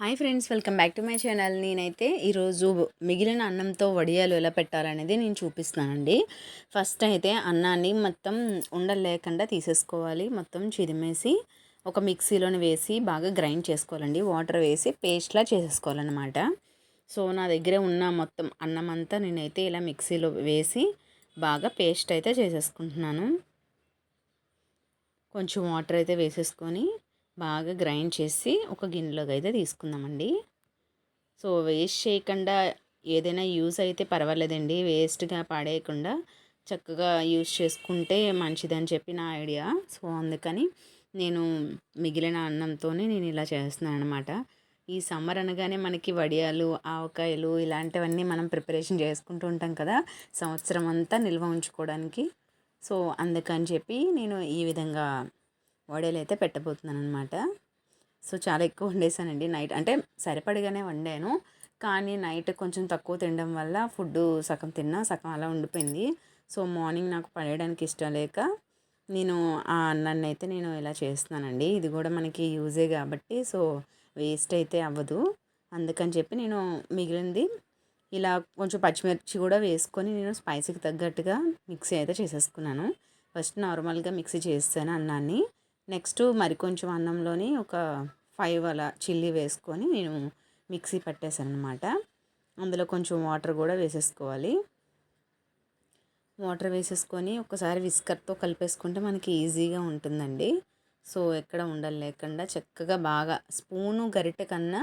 Hi friends welcome back to my channel. నేనైతే ఈరోజు మిగిలిన అన్నంతో వడియాలు ఎలా పెట్టాలనేది నేను చూపిస్తానండి ఫస్ట్ అయితే అన్నాన్ని మొత్తం ఉండలు లేకుండా తీసేసుకోవాలి. మొత్తం చిరిమేసి ఒక మిక్సీలోని వేసి బాగా గ్రైండ్ చేసుకోవాలండి. వాటర్ వేసి పేస్ట్లా చేసేసుకోవాలన్నమాట. సో నా దగ్గర ఉన్న మొత్తం అన్నం అంతా నేనైతే ఇలా మిక్సీలో వేసి బాగా పేస్ట్ అయితే చేసేసుకుంటున్నాను. కొంచెం వాటర్ అయితే వేసేసుకొని బాగా గ్రైండ్ చేసి ఒక గిన్నెలోకి అయితే తీసుకుందామండి. సో వేస్ట్ చేయకుండా ఏదైనా యూస్ అయితే పర్వాలేదండి. వేస్ట్గా పాడేయకుండా చక్కగా యూస్ చేసుకుంటే మంచిదని చెప్పి నా ఐడియా. సో అందుకని నేను మిగిలిన అన్నంతోనే నేను ఇలా చేస్తున్నాను అనమాట ఈ సమ్మర్ అనగానే మనకి వడియాలు ఆవకాయలు ఇలాంటివన్నీ మనం ప్రిపరేషన్ చేసుకుంటూ ఉంటాం కదా సంవత్సరం అంతా నిల్వ ఉంచుకోవడానికి. సో అందుకని చెప్పి నేను ఈ విధంగా వడలు అయితే పెట్టబోతున్నాను అనమాట సో చాలా ఎక్కువ వండేసానండి నైట్. అంటే సరిపడిగానే వండాను. కానీ నైట్ కొంచెం తక్కువ తినడం వల్ల ఫుడ్ సగం తిన్నా సగం అలా ఉండిపోయింది. సో మార్నింగ్ నాకు పడేయడానికి ఇష్టం లేక నేను ఆ అన్నాన్ని అయితే నేను ఇలా చేస్తున్నానండి. ఇది కూడా మనకి యూజే కాబట్టి సో వేస్ట్ అయితే అవ్వదు. అందుకని చెప్పి నేను మిగిలింది ఇలా కొంచెం పచ్చిమిర్చి కూడా వేసుకొని నేను స్పైసీకి తగ్గట్టుగా మిక్సీ అయితే చేసేసుకున్నాను. ఫస్ట్ నార్మల్గా మిక్సీ చేస్తాను అన్నాన్ని. నెక్స్ట్ మరి కొంచెం అన్నంలోని ఒక ఫైవ్ అలా చిల్లీ వేసుకొని నేను మిక్సీ పట్టేశాను అనమాట అందులో కొంచెం వాటర్ కూడా వేసేసుకోవాలి. వాటర్ వేసేసుకొని ఒకసారి విస్కర్తో కలిపేసుకుంటే మనకి ఈజీగా ఉంటుందండి. సో ఎక్కడ ఉండాలి లేకుండా చక్కగా బాగా స్పూను గరిటె కన్నా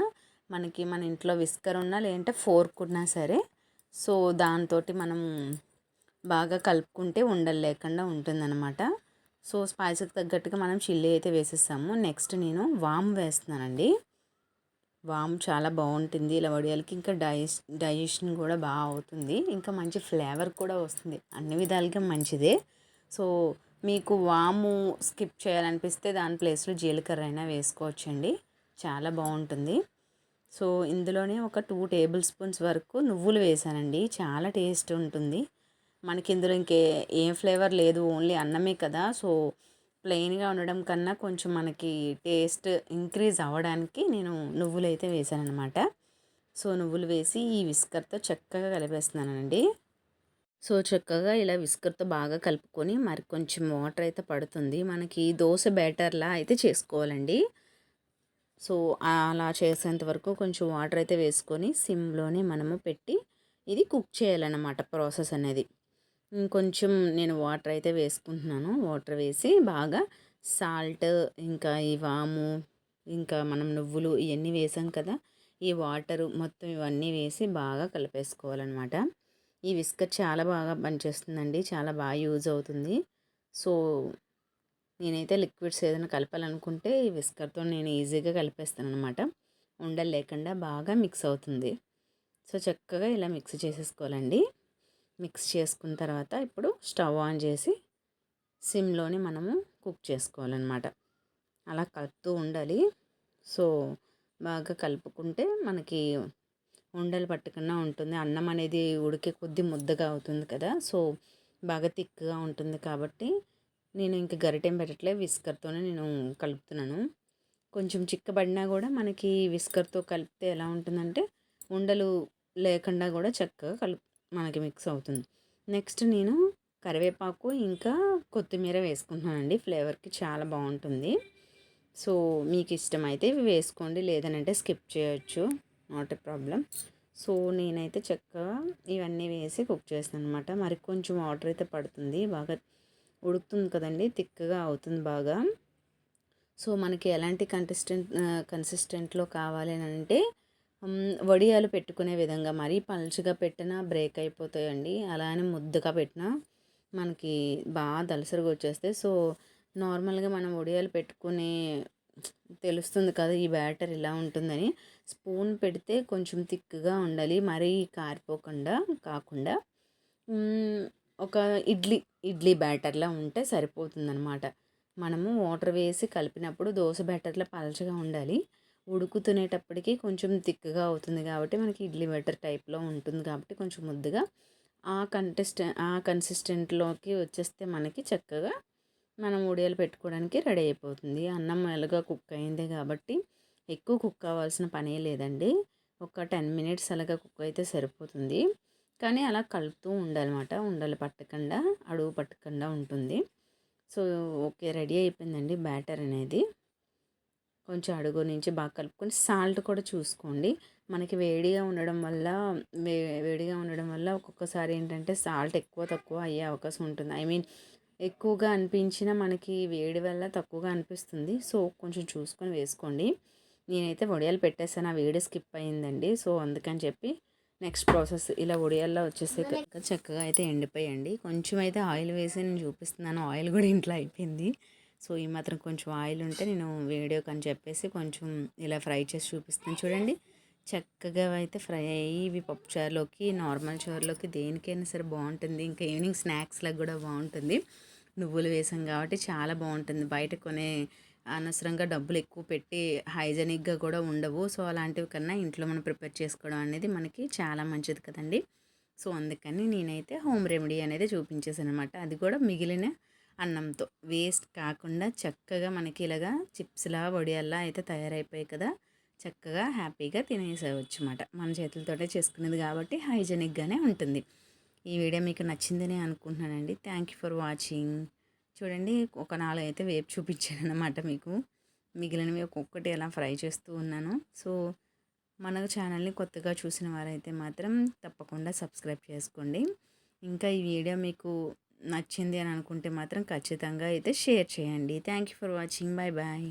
మనకి మన ఇంట్లో విస్కర్ ఉన్నా లేదంటే ఫోర్క్ ఉన్నా సరే సో దాంతో మనం బాగా కలుపుకుంటే ఉండలు లేకుండా ఉంటుందన్నమాట. సో స్పైసీకి తగ్గట్టుగా మనం చిల్లీ అయితే వేసేస్తాము. నెక్స్ట్ నేను వామ్ వేస్తున్నానండి. వామ్ చాలా బాగుంటుంది. ఇలా వడియాలకి ఇంకా డైజెస్ డైజెషన్ కూడా బాగా అవుతుంది. ఇంకా మంచి ఫ్లేవర్ కూడా వస్తుంది. అన్ని విధాలుగా మంచిదే. సో మీకు వాము స్కిప్ చేయాలనిపిస్తే దాని ప్లేస్లో జీలకర్ర అయినా వేసుకోవచ్చండి. చాలా బాగుంటుంది. సో ఇందులోనే ఒక టూ టేబుల్ స్పూన్స్ వరకు నువ్వులు వేసానండి. చాలా టేస్ట్ ఉంటుంది. మనకి ఇందులో ఇంకే ఏం ఫ్లేవర్ లేదు ఓన్లీ అన్నమే కదా. సో ప్లెయిన్గా ఉండడం కన్నా కొంచెం మనకి టేస్ట్ ఇంక్రీజ్ అవ్వడానికి నేను నువ్వులు అయితే వేసాను అనమాట సో నువ్వులు వేసి ఈ విస్కర్తో చక్కగా కలిపేస్తున్నానండి. సో చక్కగా ఇలా విస్కర్తో బాగా కలుపుకొని మరి కొంచెం వాటర్ అయితే పడుతుంది. మనకి దోశ బ్యాటర్లా అయితే చేసుకోవాలండి. సో అలా చేసేంత వరకు కొంచెం వాటర్ అయితే వేసుకొని సిమ్లోనే మనము పెట్టి ఇది కుక్ చేయాలన్నమాట ప్రాసెస్ అనేది. ఇంకొంచెం నేను వాటర్ అయితే వేసుకుంటున్నాను. వాటర్ వేసి బాగా సాల్ట్ ఇంకా ఈ వాము ఇంకా మనం నువ్వులు ఇవన్నీ వేసాం కదా ఈ వాటర్ మొత్తం ఇవన్నీ వేసి బాగా కలిపేసుకోవాలన్నమాట. ఈ విస్కర్ చాలా బాగా పనిచేస్తుందండి చాలా బాగా యూజ్ అవుతుంది. సో నేనైతే లిక్విడ్స్ ఏదైనా కలపాలనుకుంటే ఈ విస్కర్తో నేను ఈజీగా కలిపేస్తాను అనమాట ఉండలు లేకుండా బాగా మిక్స్ అవుతుంది. సో చక్కగా ఇలా మిక్స్ చేసేసుకోవాలండి. మిక్స్ చేసుకున్న తర్వాత ఇప్పుడు స్టవ్ ఆన్ చేసి సిమ్లోనే మనము కుక్ చేసుకోవాలన్నమాట. అలా కలుపుతూ ఉండాలి. సో బాగా కలుపుకుంటే మనకి ఉండలు పట్టకుండా ఉంటుంది. అన్నం అనేది ఉడికే కొద్ది ముద్దగా అవుతుంది కదా. సో బాగా థిక్గా ఉంటుంది కాబట్టి నేను ఇంక గరిటెం పెట్టట్లే విస్కర్తోనే నేను కలుపుతున్నాను. కొంచెం చిక్కబడినా కూడా మనకి విస్కర్తో కలిపితే ఎలా ఉంటుందంటే ఉండలు లేకుండా కూడా చక్కగా కలుపు మనకి మిక్స్ అవుతుంది. నెక్స్ట్ నేను కరివేపాకు ఇంకా కొత్తిమీర వేసుకుంటున్నానండి. ఫ్లేవర్కి చాలా బాగుంటుంది. సో మీకు ఇష్టమైతే ఇవి వేసుకోండి. లేదనంటే స్కిప్ చేయొచ్చు. నాట్ ఎ ప్రాబ్లం సో నేనైతే చక్కగా ఇవన్నీ వేసి కుక్ చేస్తాను అనమాట మరి కొంచెం వాటర్ అయితే పడుతుంది. బాగా ఉడుకుతుంది కదండి. థిక్గా అవుతుంది బాగా. సో మనకి ఎలాంటి కన్సిస్టెంట్ కన్సిస్టెంట్లో కావాలి అని అంటే వడియాలు పెట్టుకునే విధంగా మరీ పలుచగా పెట్టినా బ్రేక్ అయిపోతాయండి. అలానే ముద్దగా పెట్టినా మనకి బాగా దలసరిగా వచ్చేస్తాయి. సో నార్మల్గా మనం వడియాలు పెట్టుకునే తెలుస్తుంది కదా ఈ బ్యాటర్ ఇలా ఉంటుందని. స్పూన్ పెడితే కొంచెం థిక్గా ఉండాలి మరీ కారిపోకుండా కాకుండా. ఒక ఇడ్లీ ఇడ్లీ బ్యాటర్లా ఉంటే సరిపోతుందన్నమాట. మనము వాటర్ వేసి కలిపినప్పుడు దోశ బ్యాటర్లో పలచగా ఉండాలి. ఉడుకుతునేటప్పటికి కొంచెం థిక్గా అవుతుంది కాబట్టి మనకి ఇడ్లీ బెటర్ టైప్లో ఉంటుంది కాబట్టి కొంచెం ముద్దుగా ఆ కంటెస్ట ఆ కన్సిస్టెంట్లోకి వచ్చేస్తే మనకి చక్కగా మనం ఉడియాలు పెట్టుకోవడానికి రెడీ అయిపోతుంది. అన్నం ఎలాగా కుక్ అయింది కాబట్టి ఎక్కువ కుక్ అవ్వాల్సిన పనే లేదండి. ఒక టెన్ మినిట్స్ అలాగా కుక్ అయితే సరిపోతుంది. కానీ అలా కలుపుతూ ఉండాలన్నమాట. ఉండలు పట్టకుండా అడుగు పట్టకుండా ఉంటుంది. సో ఓకే రెడీ అయిపోయిందండి బ్యాటర్ అనేది. కొంచెం అడుగు నుంచి బాగా కలుపుకొని సాల్ట్ కూడా చూసుకోండి. మనకి వేడిగా ఉండడం వల్ల వే వేడిగా ఉండడం వల్ల ఒక్కొక్కసారి ఏంటంటే సాల్ట్ ఎక్కువ తక్కువ అయ్యే అవకాశం ఉంటుంది. ఐ మీన్ ఎక్కువగా అనిపించిన మనకి వేడి వల్ల తక్కువగా అనిపిస్తుంది. సో కొంచెం చూసుకొని వేసుకోండి. నేనైతే వడియాలు పెట్టేసాను ఆ వేడి స్కిప్ అయిందండి. సో అందుకని చెప్పి నెక్స్ట్ ప్రాసెస్ ఇలా వడియాల్లో వచ్చేసి చక్కగా అయితే ఎండిపోయండి. కొంచెం అయితే ఆయిల్ వేసి నేను చూపిస్తున్నాను. ఆయిల్ కూడా ఇంట్లో అయిపోయింది. సో ఈ మాత్రం కొంచెం ఆయిల్ ఉంటే నేను వీడియోకి అని చెప్పేసి కొంచెం ఇలా ఫ్రై చేసి చూపిస్తాను. చూడండి. చక్కగా అయితే ఫ్రై అయ్యి ఇవి పప్పు చారులోకి నార్మల్ చారులోకి దేనికైనా సరే బాగుంటుంది. ఇంకా ఈవినింగ్ స్నాక్స్లకు కూడా బాగుంటుంది. నువ్వులు వేసాం కాబట్టి చాలా బాగుంటుంది. బయట కొనే అనవసరంగా డబ్బులు ఎక్కువ పెట్టి హైజెనిక్గా కూడా ఉండవు. సో అలాంటివి కన్నా ఇంట్లో మనం ప్రిపేర్ చేసుకోవడం అనేది మనకి చాలా మంచిది కదండి. సో అందుకని నేనైతే హోమ్ రెమెడీ అనేది చూపించేసాను అనమాట అది కూడా మిగిలిన అన్నంతో. వేస్ట్ కాకుండా చక్కగా మనకి ఇలాగా చిప్స్లా వడియల్లా అయితే తయారైపోయాయి కదా. చక్కగా హ్యాపీగా తినేసేవచ్చు అనమాట మన చేతులతోటే చేసుకునేది కాబట్టి హైజెనిక్గానే ఉంటుంది. ఈ వీడియో మీకు నచ్చిందని అనుకుంటున్నానండి. Thank you for watching. చూడండి ఒక నాలుగు అయితే వేపు చూపించాను అనమాట మీకు. మిగిలినవి ఒక్కొక్కటి అలా ఫ్రై చేస్తూ ఉన్నాను. సో మన ఛానల్ని కొత్తగా చూసిన వారైతే మాత్రం తప్పకుండా సబ్స్క్రైబ్ చేసుకోండి. ఇంకా ఈ వీడియో మీకు నచ్చింది అని అనుకుంటే మాత్రం ఖచ్చితంగా అయితే షేర్ చేయండి. Thank you for watching bye bye